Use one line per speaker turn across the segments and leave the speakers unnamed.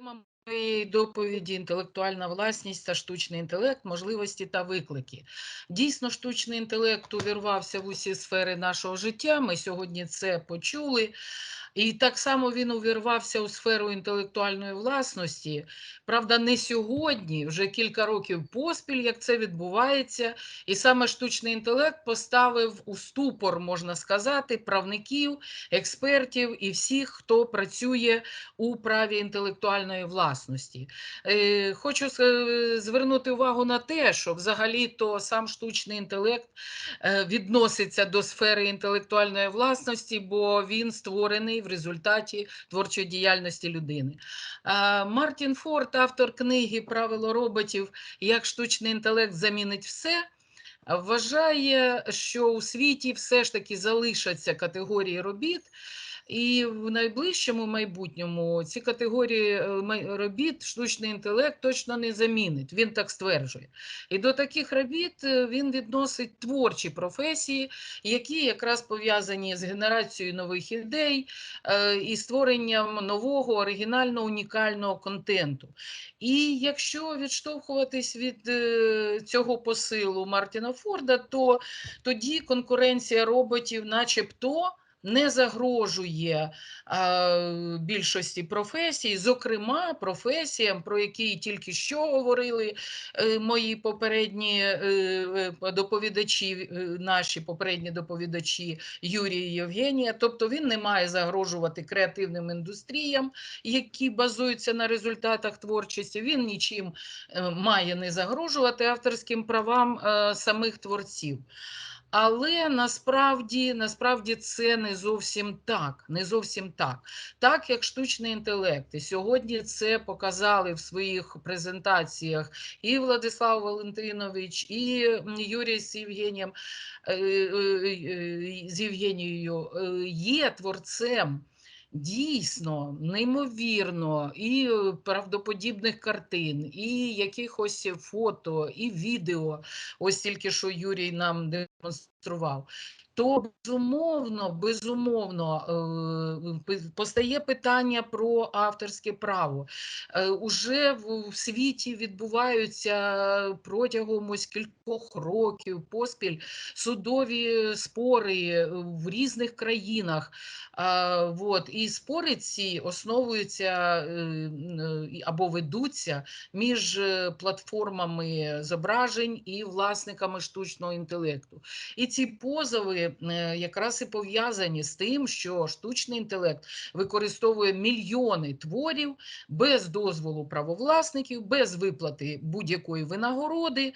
Тема моєї доповіді інтелектуальна власність та штучний інтелект, можливості та виклики. Дійсно, штучний інтелект увірвався в усі сфери нашого життя. Ми сьогодні це почули. І так само він увірвався у сферу інтелектуальної власності. Правда, не сьогодні, вже кілька років поспіль, як це відбувається, і саме штучний інтелект поставив у ступор, можна сказати, правників, експертів і всіх, хто працює у праві інтелектуальної власності. Е, Хочу е, звернути увагу на те, що взагалі-то сам штучний інтелект е, відноситься до сфери інтелектуальної власності, бо він створений в результаті творчої діяльності людини. Мартін Форд, автор книги Правило роботів, як штучний інтелект замінить все. Вважає, що у світі все ж таки залишаться категорії робіт, і в найближчому майбутньому ці категорії е, робіт штучний інтелект точно не замінить. Він так стверджує. І до таких робіт е, він відносить творчі професії, які якраз пов'язані з генерацією нових ідей е, і створенням нового оригінального унікального контенту. І якщо відштовхуватись від цього посилу Мартіна Форда, то тоді конкуренція роботів, начебто не загрожує а, більшості професій, зокрема професіям, про які тільки що говорили е, мої попередні е, е доповідачі, е, наші попередні доповідачі Юрій і Євгенія. Тобто він не має загрожувати креативним індустріям, які базуються на результатах творчості. Він нічим е, має не загрожувати авторським правам е, самих творців. Але насправді насправді це не зовсім так. Не зовсім так. Так як штучний інтелект. І сьогодні це показали в своїх презентаціях і Владислав Валентинович, і Юрій з Євгенієм е, е, е, з Євгенією є творцем дійсно неймовірно і е, правдоподібних картин, і якихось фото, і відео. Ось тільки що Юрій нам демонстрував то безумовно, безумовно е, постає питання про авторське право. Е, уже в світі відбуваються протягом ось кількох років поспіль судові спори в різних країнах. І спори ці основуються е, або ведуться між платформами зображень і власниками штучного інтелекту. І ці позови Е, якраз і пов'язані з тим, що штучний інтелект використовує мільйони творів без дозволу правовласників, без виплати будь-якої винагороди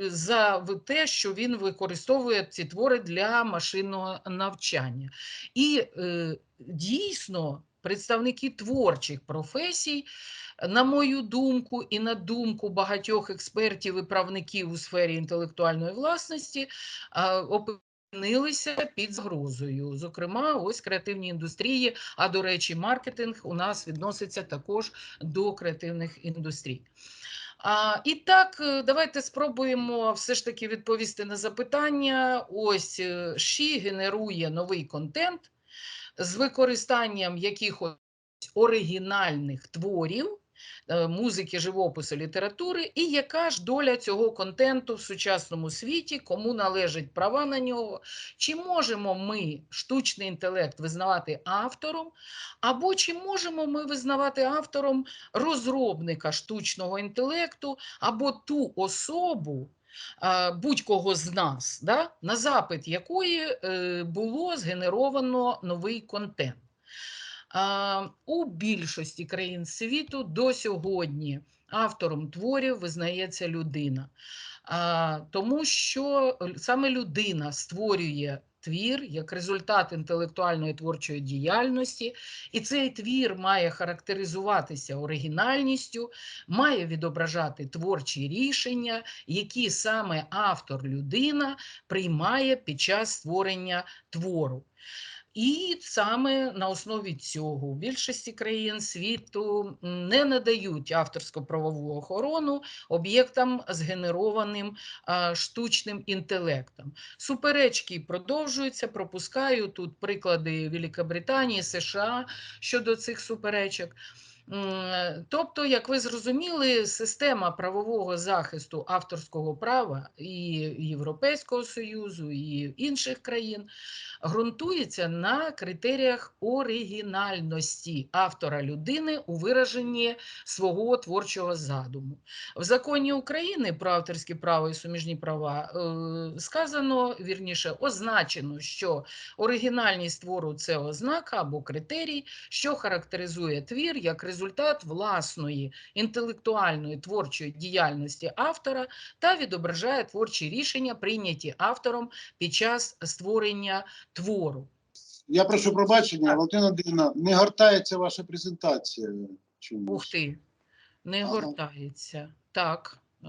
за те, що він використовує ці твори для машинного навчання. І е, дійсно. Представники творчих професій, на мою думку, і на думку багатьох експертів і правників у сфері інтелектуальної власності, опинилися під загрозою. Зокрема, ось креативні індустрії. А до речі, маркетинг у нас відноситься також до креативних індустрій. А, І так, е, давайте спробуємо все ж таки відповісти на запитання. Ось Ші е, генерує новий контент з використанням якихось оригінальних творів. Е, музики, живопису, літератури, і яка ж доля цього контенту в сучасному світі, кому належать права на нього, чи можемо ми штучний інтелект визнавати автором, або чи можемо ми визнавати автором розробника штучного інтелекту, або ту особу. Будь-кого з нас, да, на запит якої е, було згенеровано новий контент. У більшості країн світу до сьогодні автором творів визнається людина, тому що саме людина створює твір як результат інтелектуальної творчої діяльності, і цей твір має характеризуватися оригінальністю, має відображати творчі рішення, які саме автор людина приймає під час створення твору. І саме на основі цього більшості країн світу не надають авторсько-правову охорону об'єктам, згенерованим штучним інтелектом. Суперечки продовжуються. Пропускаю тут приклади Великобританії, США щодо цих суперечок. Тобто, як ви зрозуміли, система правового захисту авторського права і Європейського Союзу, і інших країн ґрунтується на критеріях оригінальності автора людини у вираженні свого творчого задуму. В законі України про авторське право і суміжні права е, сказано вірніше, означено, що оригінальність твору це ознака або критерій, що характеризує твір як результат власної інтелектуальної творчої діяльності автора та відображає творчі рішення, прийняті автором під час створення твору.
Я прошу пробачення, Валентина Андрійовна, не гортається ваша презентація. чомусь.
Ух ти, не
Ага.
гортається. Так, е,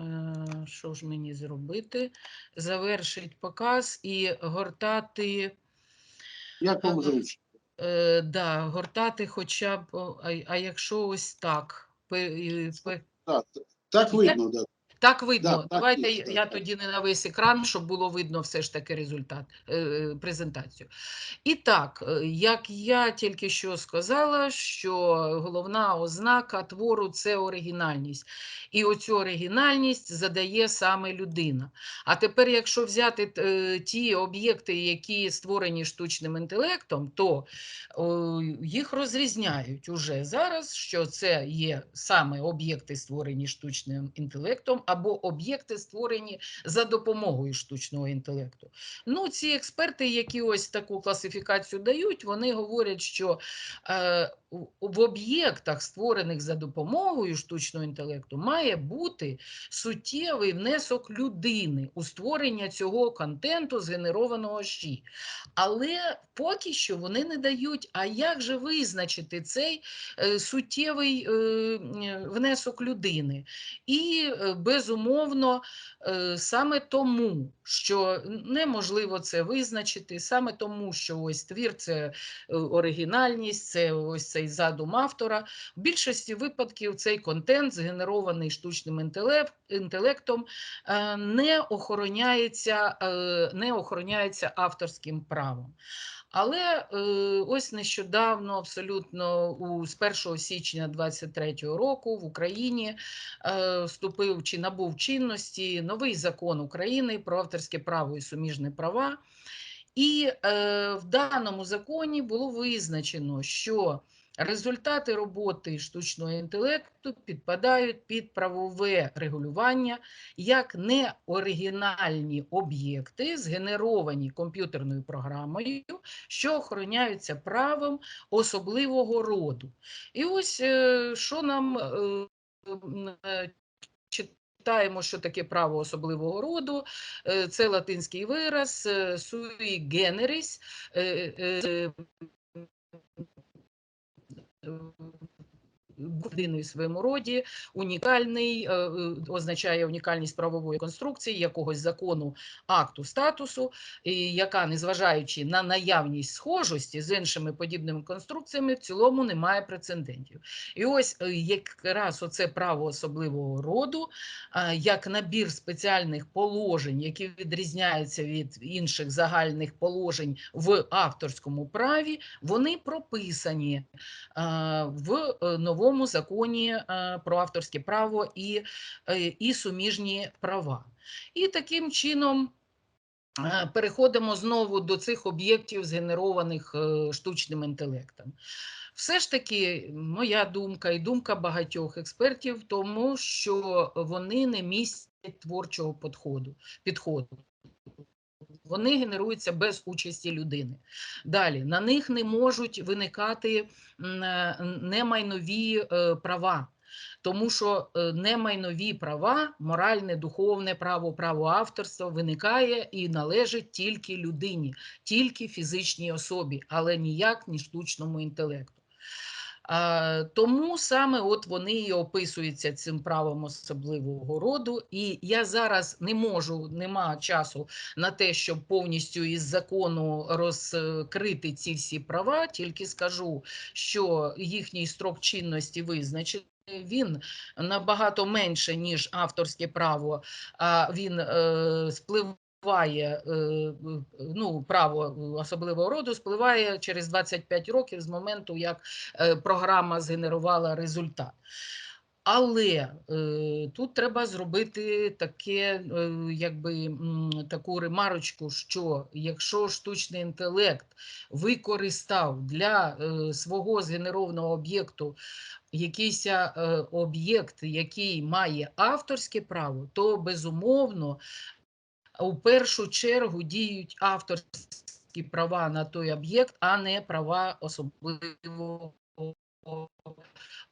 що ж мені зробити? Завершить показ і гортати.
Як вам зручно?
Е, да, гортати хоча б, а, а якщо ось так. пе- пе-
Так, так видно, так.
Так видно.
так
Давайте я-
так,
я
так.
тоді не на весь екран, щоб було видно все ж таки результат, е, е, презентацію. І так, е, як я тільки що сказала, що головна ознака твору це оригінальність. І оцю оригінальність задає саме людина. А тепер, якщо взяти ті об'єкти, які створені штучним інтелектом, то їх розрізняють уже зараз, що це є саме об'єкти, створені штучним інтелектом, або об'єкти, створені за допомогою штучного інтелекту. Ну, ці експерти, які ось таку класифікацію дають, вони говорять, що е, в об'єктах, створених за допомогою штучного інтелекту, має бути суттєвий внесок людини у створення цього контенту, згенерованого ЩІ. Але поки що вони не дають, а як же визначити цей е, суттєвий е, внесок людини? І, е, безумовно, е, саме тому, що неможливо це визначити, саме тому, що ось твір це е, оригінальність, це ось цей задум автора. В більшості випадків цей контент, згенерований штучним інтелектом, е, не охороняється, не охороняється авторським правом. Але е, ось нещодавно, абсолютно у, з 1 січня 2023 року в Україні е, вступив чи набув чинності новий закон України про авторське право і суміжні права. І е, в даному законі було визначено, що результати роботи штучного інтелекту підпадають під правове регулювання як неоригінальні об'єкти, згенеровані комп'ютерною програмою, що охороняються правом особливого роду. І ось е, що нам е, е, читаємо, що таке право особливого роду. Це латинський вираз sui generis. Е, Людиною в своєму роді, унікальний, е, е, означає унікальність правової конструкції, якогось закону, акту, статусу, яка, незважаючи на наявність схожості з іншими подібними конструкціями, в цілому не має прецедентів. І ось е, якраз оце право особливого роду, як набір спеціальних положень, які відрізняються від інших загальних положень в авторському праві, вони прописані в е, новому законі е, про авторське право і, е, і суміжні права. І таким чином. е, Переходимо знову до цих об'єктів, згенерованих штучним інтелектом. Все ж таки, моя думка і думка багатьох експертів тому, що вони не містять творчого підходу. Вони генеруються без участі людини. Далі на них не можуть виникати е, немайнові е, права. Тому що е, немайнові права, моральне, духовне право, право авторства виникає і належить тільки людині, тільки фізичній особі, але ніяк не штучному інтелекту. А, Тому саме от вони і описуються цим правом особливого роду. І я зараз не можу, нема часу на те, щоб повністю із закону розкрити ці всі права, тільки скажу, що їхній строк чинності визначений. Він набагато менше, ніж авторське право, а він е, спливає спливає, е, ну, право е, особливого роду спливає через 25 років з моменту, як е, програма згенерувала результат. Але тут треба зробити таке, якби таку ремарочку, що якщо штучний інтелект використав для свого згенерованого об'єкту якийсь об'єкт, який має авторське право, то безумовно у першу чергу діють авторські права на той об'єкт, а не права особливого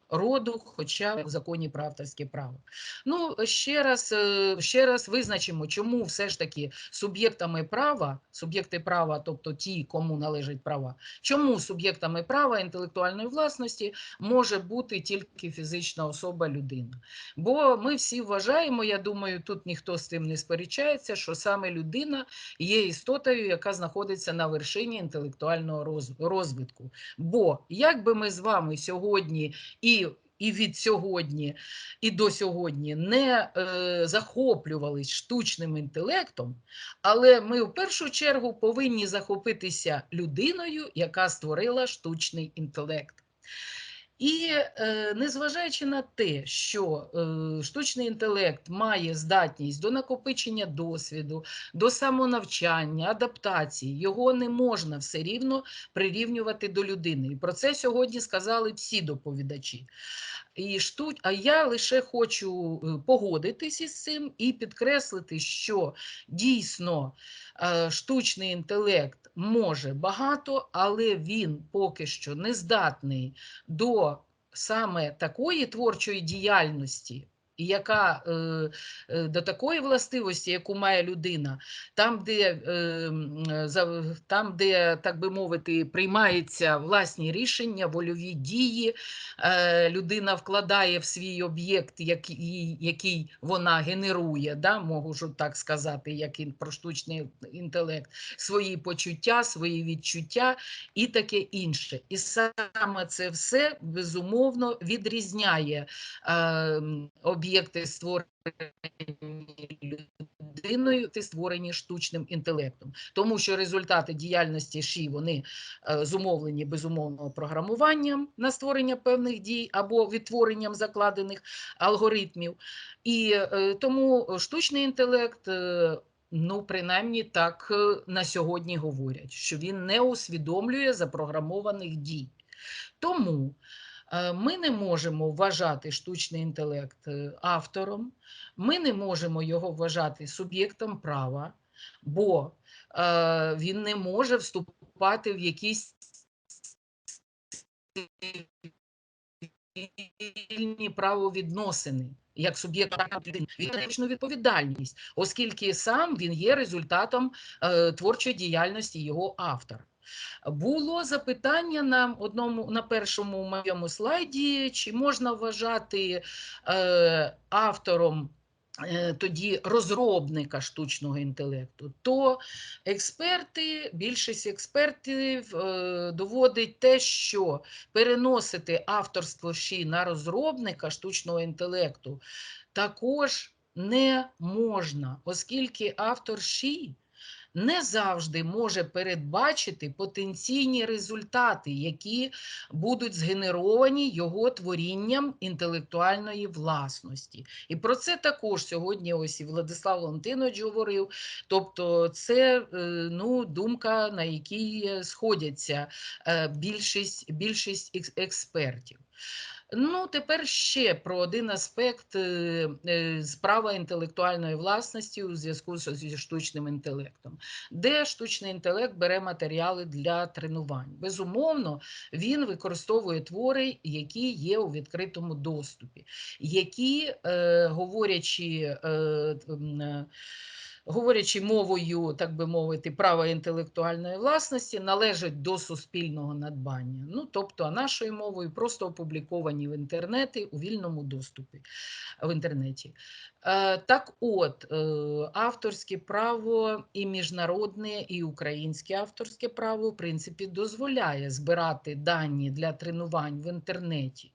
роду, хоча в законі про авторське право. Ну, ще раз, е, ще раз визначимо, чому все ж таки суб'єктами права, суб'єкти права, тобто ті, кому належать права, чому суб'єктами права інтелектуальної власності може бути тільки фізична особа людина. Бо ми всі вважаємо, я думаю, тут ніхто з тим не сперечається, що саме людина є істотою, яка знаходиться на вершині інтелектуального розвитку. Бо як би ми з вами сьогодні і і від сьогодні, і до сьогодні не е, захоплювались штучним інтелектом, але ми в першу чергу повинні захопитися людиною, яка створила штучний інтелект. І е, незважаючи на те, що е, штучний інтелект має здатність до накопичення досвіду, до самонавчання, адаптації, його не можна все рівно прирівнювати до людини. І про це сьогодні сказали всі доповідачі. І штуч... А я лише хочу е, погодитись із цим і підкреслити, що дійсно е, штучний інтелект може багато, але він поки що не здатний до саме такої творчої діяльності. Яка е, е, до такої властивості, яку має людина, там, де, е, за, там, де, так би мовити, приймаються власні рішення, вольові дії, е, людина вкладає в свій об'єкт, який, який вона генерує, да, можу так сказати, як про штучний інтелект, свої почуття, свої відчуття і таке інше. І саме це все безумовно відрізняє е, м, об'єкти створені людиною, ти створені штучним інтелектом, тому що результати діяльності ШІ вони е, зумовлені безумовно програмуванням на створення певних дій або відтворенням закладених алгоритмів. І е, тому штучний інтелект. е, Ну, принаймні так на сьогодні говорять, що він не усвідомлює запрограмованих дій. Тому ми не можемо вважати штучний інтелект е, автором, ми не можемо його вважати суб'єктом права, бо е, він не може вступати в якісь правовідносини. Як суб'єкт економічну відповідальність, оскільки сам він є результатом е, творчої діяльності його автора. Було запитання на одному на першому моєму слайді, чи можна вважати е, автором е, тоді розробника штучного інтелекту, то експерти, більшість експертів е, доводить те, що переносити авторство ще на розробника штучного інтелекту також не можна, оскільки автор ШІ не завжди може передбачити потенційні результати, які будуть згенеровані його творінням інтелектуальної власності. І про це також сьогодні ось і Владислав Валентинович говорив. Тобто, це е, ну, думка, на якій сходяться е, більшість, більшість екс- експертів. Ну, тепер ще про один аспект е, е, з права інтелектуальної власності у зв'язку зі штучним інтелектом, де штучний інтелект бере матеріали для тренувань. Безумовно, він використовує твори, які є у відкритому доступі, які, е, говорячи, говорячи мовою, так би мовити, права інтелектуальної власності, належать до суспільного надбання. Ну, тобто, нашою мовою просто опубліковані в інтернеті у вільному доступі в інтернеті. Е, Так от, е, авторське право і міжнародне, і українське авторське право, в принципі, дозволяє збирати дані для тренувань в інтернеті.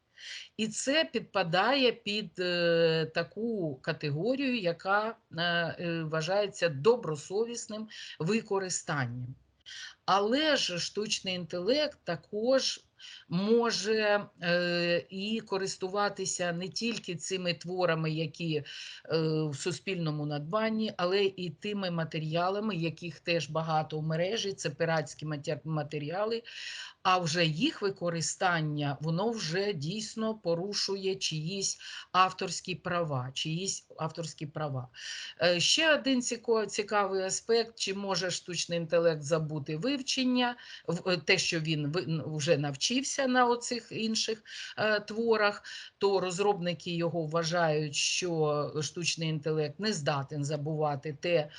І це підпадає під е, таку категорію, яка е, е, вважається добросовісним використанням. Але ж штучний інтелект також може і користуватися не тільки цими творами, які в суспільному надбанні, але і тими матеріалами, яких теж багато в мережі, це пиратські матеріали. А вже їх використання воно вже дійсно порушує чиїсь авторські права, чиїсь авторські права. Е, Ще один цікавий аспект: чи може штучний інтелект забути вивчення, е, те, що він вже навчився на оцих інших е, творах, то розробники його вважають, що штучний інтелект не здатен забувати те,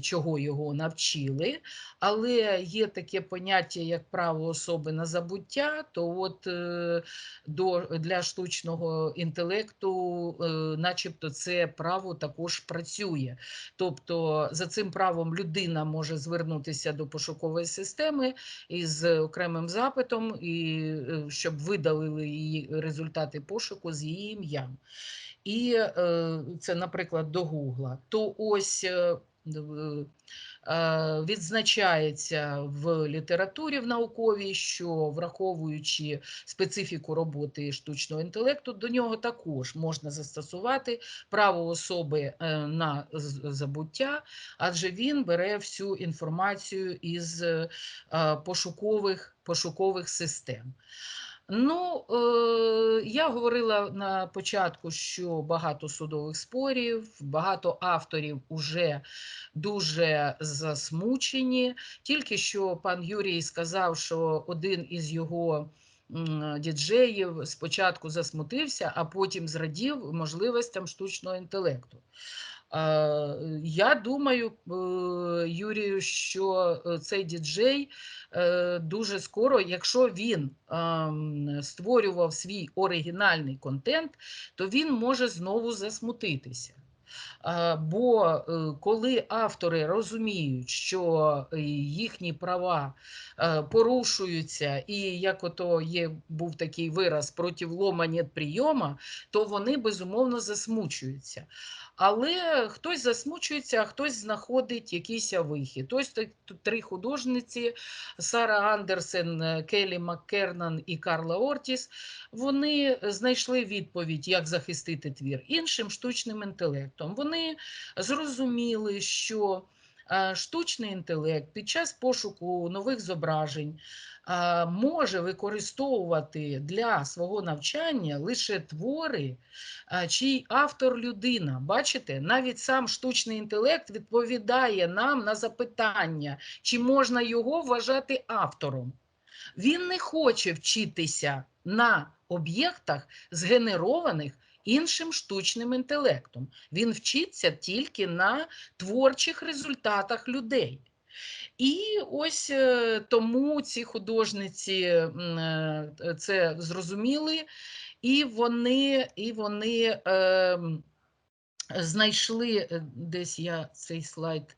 чого його навчили. Але є таке поняття, як право особи на забуття, то от е, до, для штучного інтелекту, е, начебто, це право також працює. Тобто за цим правом людина може звернутися до пошукової системи із окремим запитом, і е, щоб видалили її результати пошуку з її ім'ям. І це, наприклад, до Гугла. То ось відзначається в літературі в науковій, що враховуючи специфіку роботи штучного інтелекту, до нього також можна застосувати право особи е, на забуття, адже він бере всю інформацію із е, пошукових, пошукових систем. Ну, е, я говорила на початку, що багато судових спорів, багато авторів уже дуже засмучені. Тільки що пан Юрій сказав, що один із його діджеїв спочатку засмутився, а потім зрадів можливостям штучного інтелекту. Я думаю, е, Юрію, що е, цей діджей е, дуже скоро, якщо він створював свій оригінальний контент, то він може знову засмутитися. Бо е, коли автори розуміють, що їхні права е, порушуються, і як ото є був такий вираз проти лома нет прийома, то вони безумовно засмучуються. Але хтось засмучується, а хтось знаходить якийсь вихід. Ось три художниці: Сара Андерсен, е, Келі Маккернан і Карла Ортіс. Вони знайшли відповідь, як захистити твір іншим штучним інтелектом. Вони зрозуміли, що штучний інтелект під час пошуку нових зображень е, може використовувати для свого навчання лише твори, е, чий автор людина. Бачите, навіть сам штучний інтелект відповідає нам на запитання, чи можна його вважати автором. Він не хоче вчитися на об'єктах, згенерованих іншим штучним інтелектом. Він вчиться тільки на творчих результатах людей. І ось е, тому ці художниці е, це зрозуміли, і вони, і вони ем, знайшли е, десь я цей слайд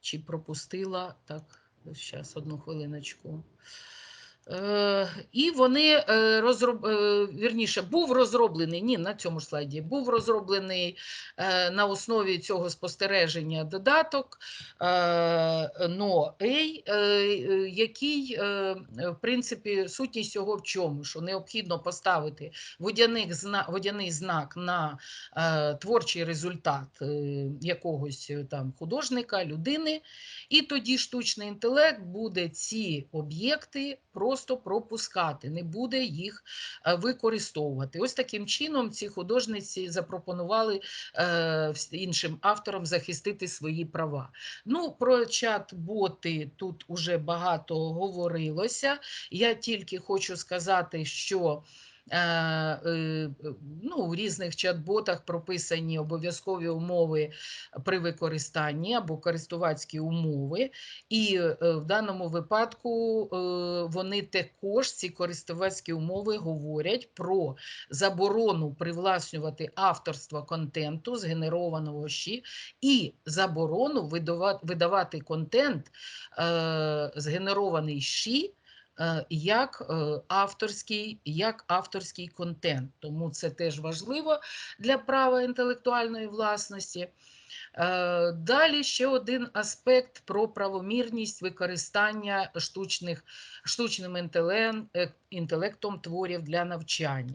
чи пропустила. Так, зараз одну хвилиночку. Е, і вони е, розроб... е, вірніше, був розроблений, ні, на цьому ж слайді, був розроблений на основі цього спостереження додаток NoA, який, в принципі, сутність його в чому? Що необхідно поставити водяний знак на творчий результат якогось там художника, людини, і тоді штучний інтелект буде ці об'єкти просто пропускати, не буде їх е, використовувати. Ось таким чином ці художниці запропонували е, іншим авторам захистити свої права. Ну, про чат-боти тут уже багато говорилося. Я тільки хочу сказати, що ну, у різних чат-ботах прописані обов'язкові умови при використанні або користувацькі умови. І е, в даному випадку е, вони також ці користувацькі умови говорять про заборону привласнювати авторство контенту, згенерованого щі, і заборону видавати контент, е, згенерований щі, е, як е, авторський, як авторський контент. Тому це теж важливо для права інтелектуальної власності. Е, Далі ще один аспект про правомірність використання штучних, штучним е, інтелектом творів для навчання.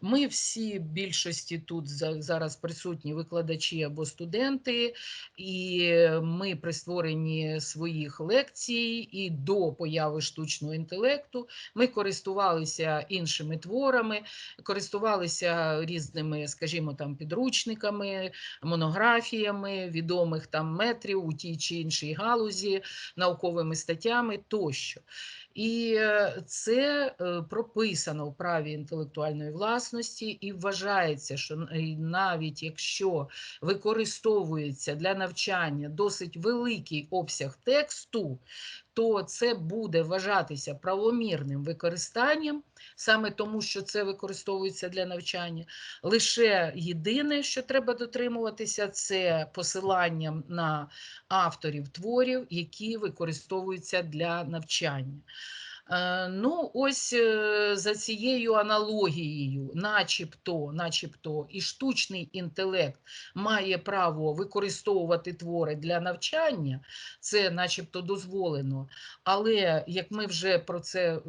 Ми всі, більшості тут зараз присутні викладачі або студенти, і ми при створенні своїх лекцій і до появи штучного інтелекту ми користувалися іншими творами, користувалися різними, скажімо, там підручниками, монографіями відомих там метрів у тій чи іншій галузі, науковими статтями тощо. І е, це е, прописано в праві інтелектуальної власності, і вважається, що навіть якщо використовується для навчання досить великий обсяг тексту, то це буде вважатися правомірним використанням, саме тому, що це використовується для навчання. Лише єдине, що треба дотримуватися, це посиланням на авторів творів, які використовуються для навчання. Е, Ну, ось е, за цією аналогією, начебто, начебто, і штучний інтелект має право використовувати твори для навчання, це начебто дозволено. Але як ми вже про це е,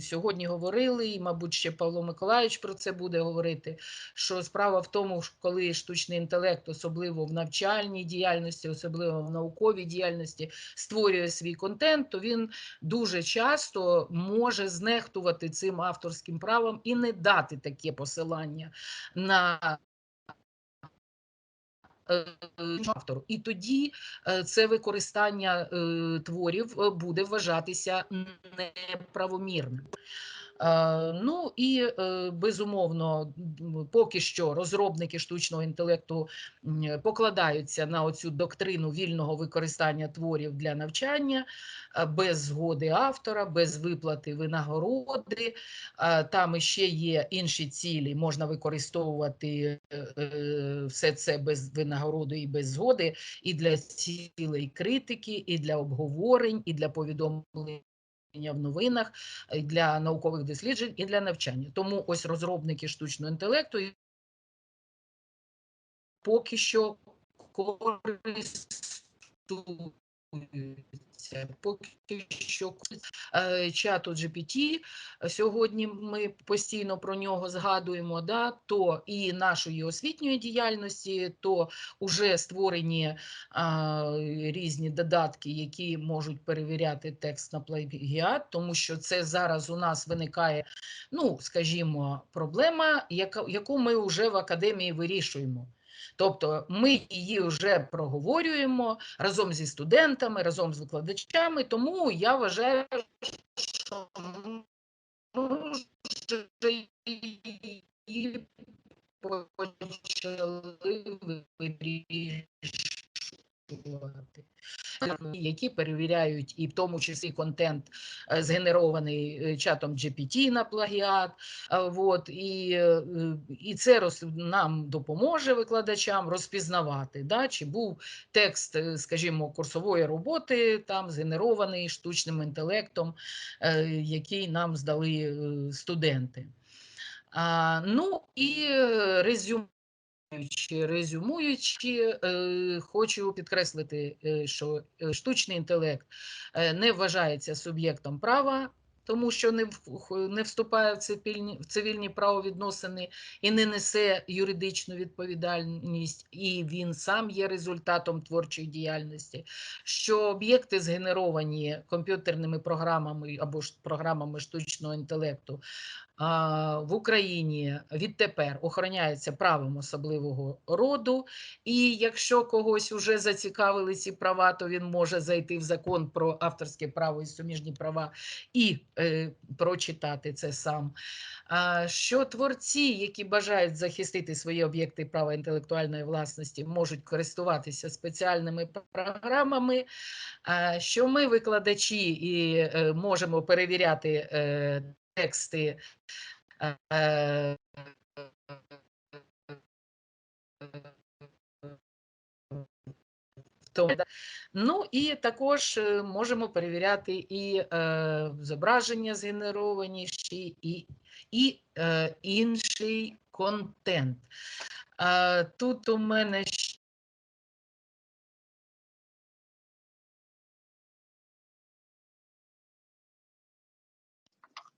сьогодні говорили, і, мабуть, ще Павло Миколаївич про це буде говорити, що справа в тому, коли штучний інтелект, особливо в навчальній діяльності, особливо в науковій діяльності, створює свій контент, то він дуже часто може знехтувати цим авторським правом і не дати таке посилання на е, автору. І тоді е, це використання е, творів буде вважатися неправомірним. Е, Ну і е, безумовно, поки що розробники штучного інтелекту покладаються на оцю доктрину вільного використання творів для навчання е, без згоди автора, без виплати винагороди. Там іще є інші цілі, можна використовувати все це без винагороди і без згоди, і для цілей критики, і для обговорень, і для повідомлення в новинах, для наукових досліджень і для навчання. Тому ось розробники штучного інтелекту поки що користуються, поки що е, чату GPT, сьогодні ми постійно про нього згадуємо, да, то і нашої освітньої діяльності, то вже створені а, різні додатки, які можуть перевіряти текст на плагіат, тому що це зараз у нас виникає, ну, скажімо, проблема, яка, яку ми вже в академії вирішуємо. Тобто ми її вже проговорюємо разом зі студентами, разом з викладачами, тому я вважаю, що ми її почали вирішувати. Які перевіряють і в тому числі контент е, згенерований е, чатом GPT на плагіат. А, Вот, і, е, і це роз, нам допоможе викладачам розпізнавати, да, чи був текст, е, скажімо, курсової роботи, там згенерований штучним інтелектом, е, який нам здали е, студенти. Ну і е, резюм. Резюмуючи, резюмуючи, е, хочу підкреслити, е, що е, штучний інтелект не вважається суб'єктом права, тому що не, вступає в цивільні, правовідносини і не несе юридичну відповідальність, і він сам є результатом творчої діяльності. Що об'єкти згенеровані комп'ютерними програмами або ж програмами штучного інтелекту в Україні відтепер охороняється правом особливого роду, і якщо когось вже зацікавили ці права, то він може зайти в закон про авторське право і суміжні права і е, прочитати це сам. А, що творці, які бажають захистити свої об'єкти права інтелектуальної власності, можуть користуватися спеціальними програмами, а, що ми, викладачі, і е, можемо перевіряти е, тексти. е, Тому, ну і також е, можемо перевіряти і е, зображення згенеровані і, і е, інший контент. Е, тут у мене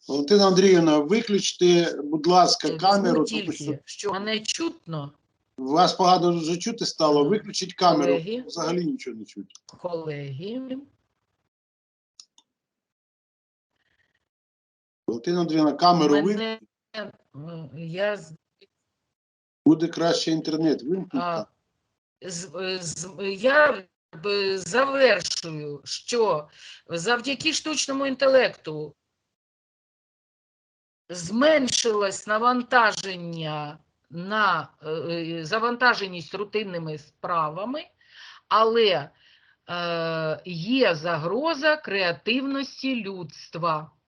Валентина Андріївна, виключте, будь ласка, камеру, тому що
тільки, що мене чутно,
вас погано вже чути стало. Виключіть камеру,
Колеги.
взагалі нічого не чути.
колеги.
Валентина Андріївна, камеру
Мене, е, я з-
буде краще інтернет. Вимкніть.
А, з, з, я б завершую, що завдяки штучному інтелекту зменшилось навантаження на е, е, завантаженість рутинними справами, але е, є загроза креативності людства.